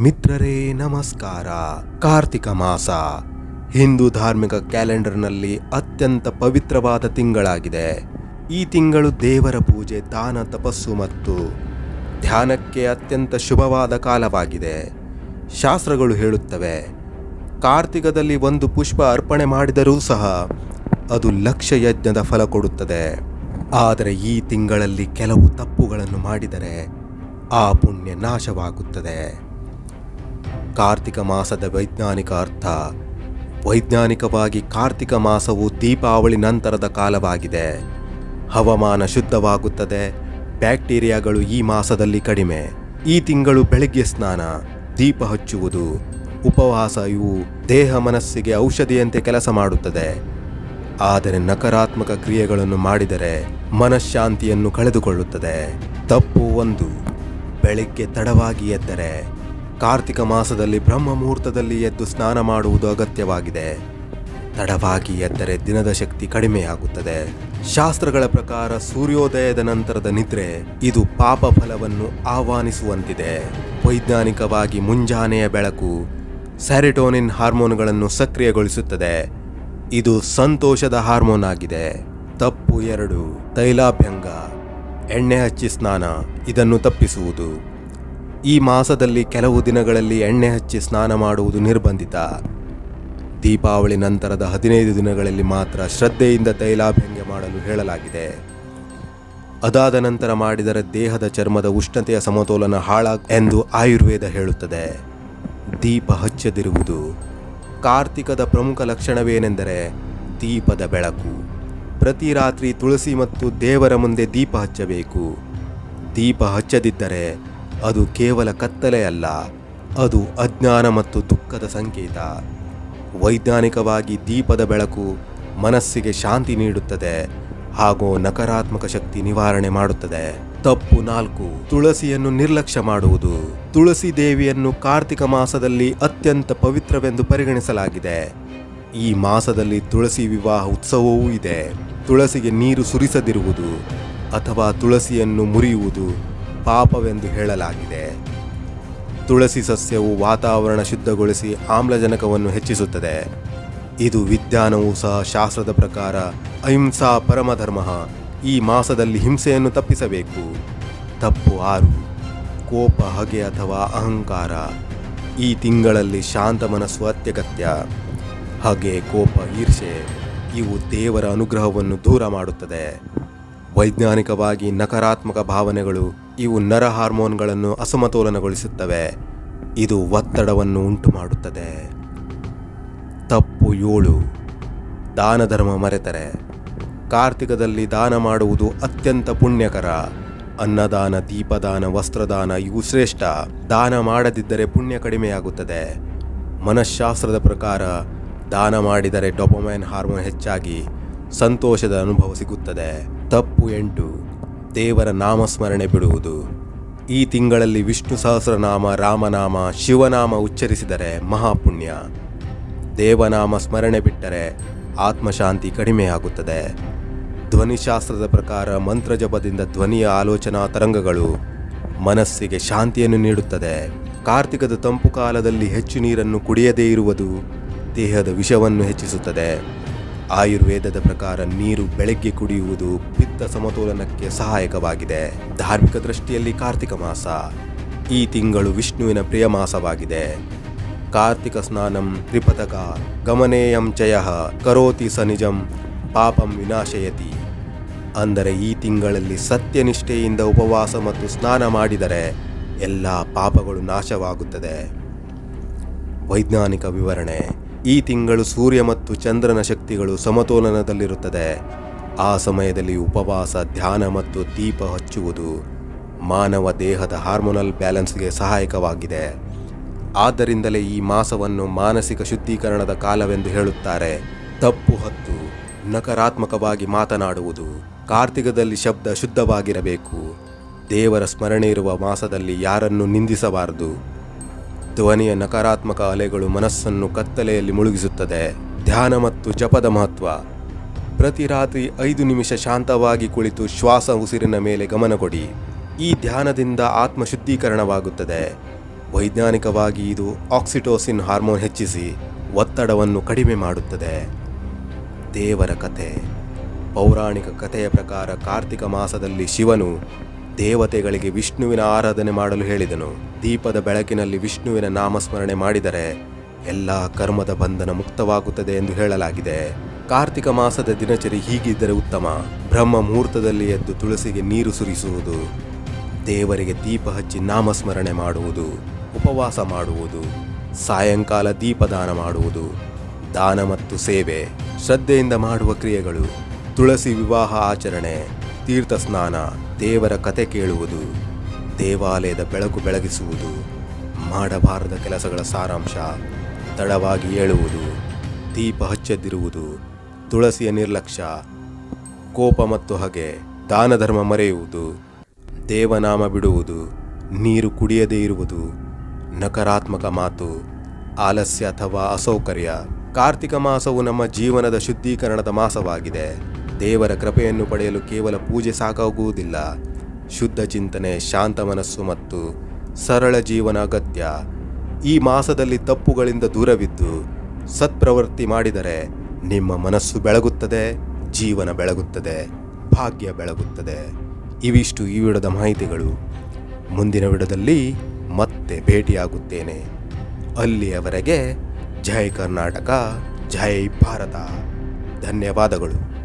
ಮಿತ್ರರೇ, ನಮಸ್ಕಾರ. ಕಾರ್ತಿಕ ಮಾಸ. ಹಿಂದೂ ಧಾರ್ಮಿಕ ಕ್ಯಾಲೆಂಡರ್ನಲ್ಲಿ ಅತ್ಯಂತ ಪವಿತ್ರವಾದ ತಿಂಗಳಾಗಿದೆ. ಈ ತಿಂಗಳು ದೇವರ ಪೂಜೆ, ದಾನ, ತಪಸ್ಸು ಮತ್ತು ಧ್ಯಾನಕ್ಕೆ ಅತ್ಯಂತ ಶುಭವಾದ ಕಾಲವಾಗಿದೆ. ಶಾಸ್ತ್ರಗಳು ಹೇಳುತ್ತವೆ, ಕಾರ್ತಿಕದಲ್ಲಿ ಒಂದು ಪುಷ್ಪ ಅರ್ಪಣೆ ಮಾಡಿದರೂ ಸಹ ಅದು ಲಕ್ಷ ಯಜ್ಞದ ಫಲ ಕೊಡುತ್ತದೆ. ಆದರೆ ಈ ತಿಂಗಳಲ್ಲಿ ಕೆಲವು ತಪ್ಪುಗಳನ್ನು ಮಾಡಿದರೆ ಆ ಪುಣ್ಯ ನಾಶವಾಗುತ್ತದೆ. ಕಾರ್ತಿಕ ಮಾಸದ ವೈಜ್ಞಾನಿಕ ಅರ್ಥ ವೈಜ್ಞಾನಿಕವಾಗಿ ಕಾರ್ತಿಕ ಮಾಸವು ದೀಪಾವಳಿ ನಂತರದ ಕಾಲವಾಗಿದೆ. ಹವಾಮಾನ ಶುದ್ಧವಾಗುತ್ತದೆ. ಬ್ಯಾಕ್ಟೀರಿಯಾಗಳು ಈ ಮಾಸದಲ್ಲಿ ಕಡಿಮೆ. ಈ ತಿಂಗಳು ಬೆಳಗ್ಗೆ ಸ್ನಾನ, ದೀಪ ಹಚ್ಚುವುದು, ಉಪವಾಸ ಇವು ದೇಹ ಮನಸ್ಸಿಗೆ ಔಷಧಿಯಂತೆ ಕೆಲಸ ಮಾಡುತ್ತದೆ. ಆದರೆ ನಕಾರಾತ್ಮಕ ಕ್ರಿಯೆಗಳನ್ನು ಮಾಡಿದರೆ ಮನಃಶಾಂತಿಯನ್ನು ಕಳೆದುಕೊಳ್ಳುತ್ತದೆ. ತಪ್ಪು ಒಂದು. ಬೆಳಗ್ಗೆ ತಡವಾಗಿ ಎದ್ದರೆ ಕಾರ್ತಿಕ ಮಾಸದಲ್ಲಿ ಬ್ರಹ್ಮ ಮುಹೂರ್ತದಲ್ಲಿ ಎದ್ದು ಸ್ನಾನ ಮಾಡುವುದು ಅಗತ್ಯವಾಗಿದೆ. ತಡವಾಗಿ ಎದ್ದರೆ ದಿನದ ಶಕ್ತಿ ಕಡಿಮೆಯಾಗುತ್ತದೆ. ಶಾಸ್ತ್ರಗಳ ಪ್ರಕಾರ ಸೂರ್ಯೋದಯದ ನಂತರದ ನಿದ್ರೆ ಇದು ಪಾಪ ಫಲವನ್ನು ಆಹ್ವಾನಿಸುವಂತಿದೆ. ವೈಜ್ಞಾನಿಕವಾಗಿ ಮುಂಜಾನೆಯ ಬೆಳಕು ಸ್ಯಾರಿಟೋನಿನ್ ಹಾರ್ಮೋನ್ಗಳನ್ನು ಸಕ್ರಿಯಗೊಳಿಸುತ್ತದೆ. ಇದು ಸಂತೋಷದ ಹಾರ್ಮೋನ್ ಆಗಿದೆ. ತಪ್ಪು ಎರಡು, ತೈಲಾಭ್ಯಂಗ, ಎಣ್ಣೆ ಹಚ್ಚಿ ಸ್ನಾನ, ಇದನ್ನು ತಪ್ಪಿಸುವುದು. ಈ ಮಾಸದಲ್ಲಿ ಕೆಲವು ದಿನಗಳಲ್ಲಿ ಎಣ್ಣೆ ಹಚ್ಚಿ ಸ್ನಾನ ಮಾಡುವುದು ನಿರ್ಬಂಧಿತ. ದೀಪಾವಳಿ ನಂತರದ ಹದಿನೈದು ದಿನಗಳಲ್ಲಿ ಮಾತ್ರ ಶ್ರದ್ಧೆಯಿಂದ ತೈಲಾಭ್ಯಂಗ ಮಾಡಲು ಹೇಳಲಾಗಿದೆ. ಅದಾದ ನಂತರ ಮಾಡಿದರೆ ದೇಹದ ಚರ್ಮದ ಉಷ್ಣತೆಯ ಸಮತೋಲನ ಹಾಳಾಗ ಎಂದು ಆಯುರ್ವೇದ ಹೇಳುತ್ತದೆ. ದೀಪ ಹಚ್ಚದಿರುವುದು ಕಾರ್ತಿಕದ ಪ್ರಮುಖ ಲಕ್ಷಣವೇನೆಂದರೆ ದೀಪದ ಬೆಳಕು. ಪ್ರತಿ ರಾತ್ರಿ ತುಳಸಿ ಮತ್ತು ದೇವರ ಮುಂದೆ ದೀಪ ಹಚ್ಚಬೇಕು. ದೀಪ ಹಚ್ಚದಿದ್ದರೆ ಅದು ಕೇವಲ ಕತ್ತಲೆಯಲ್ಲ ಅದು ಅಜ್ಞಾನ ಮತ್ತು ದುಃಖದ ಸಂಕೇತ. ವೈಜ್ಞಾನಿಕವಾಗಿ ದೀಪದ ಬೆಳಕು ಮನಸ್ಸಿಗೆ ಶಾಂತಿ ನೀಡುತ್ತದೆ, ಹಾಗೂ ನಕಾರಾತ್ಮಕ ಶಕ್ತಿ ನಿವಾರಣೆ ಮಾಡುತ್ತದೆ. ತಪ್ಪು ನಾಲ್ಕು, ತುಳಸಿಯನ್ನು ನಿರ್ಲಕ್ಷ್ಯ ಮಾಡುವುದು. ತುಳಸಿ ದೇವಿಯನ್ನು ಕಾರ್ತಿಕ ಮಾಸದಲ್ಲಿ ಅತ್ಯಂತ ಪವಿತ್ರವೆಂದು ಪರಿಗಣಿಸಲಾಗಿದೆ. ಈ ಮಾಸದಲ್ಲಿ ತುಳಸಿ ವಿವಾಹ ಉತ್ಸವವೂ ಇದೆ. ತುಳಸಿಗೆ ನೀರು ಸುರಿಸದಿರುವುದು ಅಥವಾ ತುಳಸಿಯನ್ನು ಮುರಿಯುವುದು ಪಾಪವೆಂದು ಹೇಳಲಾಗಿದೆ. ತುಳಸಿ ಸಸ್ಯವು ವಾತಾವರಣ ಶುದ್ಧಗೊಳಿಸಿ ಆಮ್ಲಜನಕವನ್ನು ಹೆಚ್ಚಿಸುತ್ತದೆ. ಇದು ವಿಜ್ಞಾನವೂ ಸಹ ಶಾಸ್ತ್ರದ ಪ್ರಕಾರ ಅಹಿಂಸಾ ಪರಮಧರ್ಮ ಈ ಮಾಸದಲ್ಲಿ ಹಿಂಸೆಯನ್ನು ತಪ್ಪಿಸಬೇಕು. ತಪ್ಪು ಆರು, ಕೋಪ, ಹಗೆ ಅಥವಾ ಅಹಂಕಾರ, ಈ ತಿಂಗಳಲ್ಲಿ ಶಾಂತ ಮನಸ್ಸು ಅತ್ಯಗತ್ಯ. ಹಗೆ, ಕೋಪ ಈರ್ಷೆ ಇವು ದೇವರ ಅನುಗ್ರಹವನ್ನು ದೂರ ಮಾಡುತ್ತದೆ. ವೈಜ್ಞಾನಿಕವಾಗಿ ನಕಾರಾತ್ಮಕ ಭಾವನೆಗಳು ಇವು ನರ ಹಾರ್ಮೋನ್ಗಳನ್ನು ಅಸಮತೋಲನಗೊಳಿಸುತ್ತವೆ. ಇದು ಒತ್ತಡವನ್ನು ಉಂಟು ಮಾಡುತ್ತದೆ ತಪ್ಪು ಏಳು. ದಾನ ಧರ್ಮ ಮರೆತರೆ. ಕಾರ್ತಿಕದಲ್ಲಿ ದಾನ ಮಾಡುವುದು ಅತ್ಯಂತ ಪುಣ್ಯಕರ. ಅನ್ನದಾನ, ದೀಪದಾನ, ವಸ್ತ್ರದಾನ ಇವು ಶ್ರೇಷ್ಠ. ದಾನ ಮಾಡದಿದ್ದರೆ ಪುಣ್ಯ ಕಡಿಮೆಯಾಗುತ್ತದೆ. ಮನಃಶಾಸ್ತ್ರದ ಪ್ರಕಾರ ದಾನ ಮಾಡಿದರೆ ಡೊಪೊಮೈನ್ ಹಾರ್ಮೋನ್ ಹೆಚ್ಚಾಗಿ ಸಂತೋಷದ ಅನುಭವ ಸಿಗುತ್ತದೆ. ತಪ್ಪು ಎಂಟು, ದೇವರ ನಾಮಸ್ಮರಣೆ ಬಿಡುವುದು. ಈ ತಿಂಗಳಲ್ಲಿ ವಿಷ್ಣು ಸಹಸ್ರನಾಮ, ರಾಮನಾಮ, ಶಿವನಾಮ ಉಚ್ಚರಿಸಿದರೆ ಮಹಾಪುಣ್ಯ. ದೇವನಾಮ ಸ್ಮರಣೆ ಬಿಟ್ಟರೆ ಆತ್ಮಶಾಂತಿ ಕಡಿಮೆಯಾಗುತ್ತದೆ ಧ್ವನಿಶಾಸ್ತ್ರದ ಪ್ರಕಾರ ಮಂತ್ರಜಪದಿಂದ ಧ್ವನಿಯ ಆಲೋಚನಾ ತರಂಗಗಳು ಮನಸ್ಸಿಗೆ ಶಾಂತಿಯನ್ನು ನೀಡುತ್ತದೆ. ಕಾರ್ತಿಕದ ತಂಪು ಕಾಲದಲ್ಲಿ ಹೆಚ್ಚು ನೀರನ್ನು ಕುಡಿಯದೇ ಇರುವುದು ದೇಹದ ವಿಷವನ್ನು ಹೆಚ್ಚಿಸುತ್ತದೆ. ಆಯುರ್ವೇದದ ಪ್ರಕಾರ ನೀರು ಬೆಳಗ್ಗೆ ಕುಡಿಯುವುದು ಪಿತ್ತ ಸಮತೋಲನಕ್ಕೆ ಸಹಾಯಕವಾಗಿದೆ. ಧಾರ್ಮಿಕ ದೃಷ್ಟಿಯಲ್ಲಿ ಕಾರ್ತಿಕ ಮಾಸ ಈ ತಿಂಗಳು ವಿಷ್ಣುವಿನ ಪ್ರಿಯ ಮಾಸವಾಗಿದೆ. ಕಾರ್ತಿಕ ಸ್ನಾನಂ ತ್ರಿಪತಕ ಗಮನೇಯಂ ಚಯ ಕರೋತಿ ಸ ನಿಜಂ ಪಾಪಂ ವಿನಾಶಯತಿ. ಅಂದರೆ ಈ ತಿಂಗಳಲ್ಲಿ ಸತ್ಯನಿಷ್ಠೆಯಿಂದ ಉಪವಾಸ ಮತ್ತು ಸ್ನಾನ ಮಾಡಿದರೆ ಎಲ್ಲ ಪಾಪಗಳು ನಾಶವಾಗುತ್ತದೆ. ವೈಜ್ಞಾನಿಕ ವಿವರಣೆ. ಈ ತಿಂಗಳು ಸೂರ್ಯ ಮತ್ತು ಚಂದ್ರನ ಶಕ್ತಿಗಳು ಸಮತೋಲನದಲ್ಲಿರುತ್ತದೆ. ಆ ಸಮಯದಲ್ಲಿ ಉಪವಾಸ, ಧ್ಯಾನ ಮತ್ತು ದೀಪ ಹಚ್ಚುವುದು ಮಾನವ ದೇಹದ ಹಾರ್ಮೋನಲ್ ಬ್ಯಾಲೆನ್ಸ್ಗೆ ಸಹಾಯಕವಾಗಿದೆ. ಆದ್ದರಿಂದಲೇ ಈ ಮಾಸವನ್ನು ಮಾನಸಿಕ ಶುದ್ಧೀಕರಣದ ಕಾಲವೆಂದು ಹೇಳುತ್ತಾರೆ. ತಪ್ಪು ಹತ್ತು, ನಕಾರಾತ್ಮಕವಾಗಿ ಮಾತನಾಡುವುದು ಕಾರ್ತಿಕದಲ್ಲಿ ಶಬ್ದ ಶುದ್ಧವಾಗಿರಬೇಕು. ದೇವರ ಸ್ಮರಣೆ ಇರುವ ಮಾಸದಲ್ಲಿ ಯಾರನ್ನು ನಿಂದಿಸಬಾರದು. ಧ್ವನಿಯ ನಕಾರಾತ್ಮಕ ಅಲೆಗಳು ಮನಸ್ಸನ್ನು ಕತ್ತಲೆಯಲ್ಲಿ ಮುಳುಗಿಸುತ್ತದೆ. ಧ್ಯಾನ ಮತ್ತು ಜಪದ ಮಹತ್ವ. ಪ್ರತಿ ರಾತ್ರಿ ಐದು ನಿಮಿಷ ಶಾಂತವಾಗಿ ಕುಳಿತು ಶ್ವಾಸ ಉಸಿರಿನ ಮೇಲೆ ಗಮನ ಕೊಡಿ. ಈ ಧ್ಯಾನದಿಂದ ಆತ್ಮ ಶುದ್ಧೀಕರಣವಾಗುತ್ತದೆ ವೈಜ್ಞಾನಿಕವಾಗಿ ಇದು ಆಕ್ಸಿಟೋಸಿನ್ ಹಾರ್ಮೋನ್ ಹೆಚ್ಚಿಸಿ ಒತ್ತಡವನ್ನು ಕಡಿಮೆ ಮಾಡುತ್ತದೆ. ದೇವರ ಕಥೆ. ಪೌರಾಣಿಕ ಕಥೆಯ ಪ್ರಕಾರ ಕಾರ್ತಿಕ ಮಾಸದಲ್ಲಿ ಶಿವನು ದೇವತೆಗಳಿಗೆ ವಿಷ್ಣುವಿನ ಆರಾಧನೆ ಮಾಡಲು ಹೇಳಿದನು. ದೀಪದ ಬೆಳಕಿನಲ್ಲಿ ವಿಷ್ಣುವಿನ ನಾಮಸ್ಮರಣೆ ಮಾಡಿದರೆ ಎಲ್ಲ ಕರ್ಮದ ಬಂಧನ ಮುಕ್ತವಾಗುತ್ತದೆ ಎಂದು ಹೇಳಲಾಗಿದೆ. ಕಾರ್ತಿಕ ಮಾಸದ ದಿನಚರಿ ಹೀಗಿದ್ದರೆ ಉತ್ತಮ. ಬ್ರಹ್ಮ ಮುಹೂರ್ತದಲ್ಲಿ ಎದ್ದು ತುಳಸಿಗೆ ನೀರು ಸುರಿಸುವುದು, ದೇವರಿಗೆ ದೀಪ ಹಚ್ಚಿ ನಾಮಸ್ಮರಣೆ ಮಾಡುವುದು, ಉಪವಾಸ ಮಾಡುವುದು, ಸಾಯಂಕಾಲ ದೀಪದಾನ ಮಾಡುವುದು, ದಾನ ಮತ್ತು ಸೇವೆ, ಶ್ರದ್ಧೆಯಿಂದ ಮಾಡುವ ಕ್ರಿಯೆಗಳು, ತುಳಸಿ ವಿವಾಹ ಆಚರಣೆ ತೀರ್ಥ ಸ್ನಾನ ದೇವರ ಕತೆ ಕೇಳುವುದು, ದೇವಾಲಯದ ಬೆಳಕು ಬೆಳಗಿಸುವುದು, ಮಾಡಬಾರದ ಕೆಲಸಗಳ ಸಾರಾಂಶ, ತಡವಾಗಿ ಏಳುವುದು, ದೀಪ ಹಚ್ಚದಿರುವುದು ತುಳಸಿಯ ನಿರ್ಲಕ್ಷ್ಯ, ಕೋಪ ಮತ್ತು ಹಗೆ ದಾನ ಧರ್ಮ ಮರೆಯುವುದು, ದೇವನಾಮ ಬಿಡುವುದು, ನೀರು ಕುಡಿಯದೇ ಇರುವುದು, ನಕಾರಾತ್ಮಕ ಮಾತು, ಆಲಸ್ಯ ಅಥವಾ ಅಸೌಕರ್ಯ. ಕಾರ್ತಿಕ ಮಾಸವು ನಮ್ಮ ಜೀವನದ ಶುದ್ಧೀಕರಣದ ಮಾಸವಾಗಿದೆ. ದೇವರ ಕೃಪೆಯನ್ನು ಪಡೆಯಲು ಕೇವಲ ಪೂಜೆ ಸಾಕಾಗುವುದಿಲ್ಲ. ಶುದ್ಧ ಚಿಂತನೆ, ಶಾಂತ ಮನಸ್ಸು ಮತ್ತು ಸರಳ ಜೀವನ ಅಗತ್ಯ. ಈ ಮಾಸದಲ್ಲಿ ತಪ್ಪುಗಳಿಂದ ದೂರವಿದ್ದು ಸತ್ಪ್ರವೃತ್ತಿ ಮಾಡಿದರೆ ನಿಮ್ಮ ಮನಸ್ಸು ಬೆಳಗುತ್ತದೆ, ಜೀವನ ಬೆಳಗುತ್ತದೆ, ಭಾಗ್ಯ ಬೆಳಗುತ್ತದೆ. ಇವಿಷ್ಟು ಈ ವಿಡದ ಮಾಹಿತಿಗಳು. ಮುಂದಿನ ವಿಡದಲ್ಲಿ ಮತ್ತೆ ಭೇಟಿಯಾಗುತ್ತೇನೆ. ಅಲ್ಲಿಯವರೆಗೆ ಜೈ ಕರ್ನಾಟಕ, ಜೈ ಭಾರತ. ಧನ್ಯವಾದಗಳು.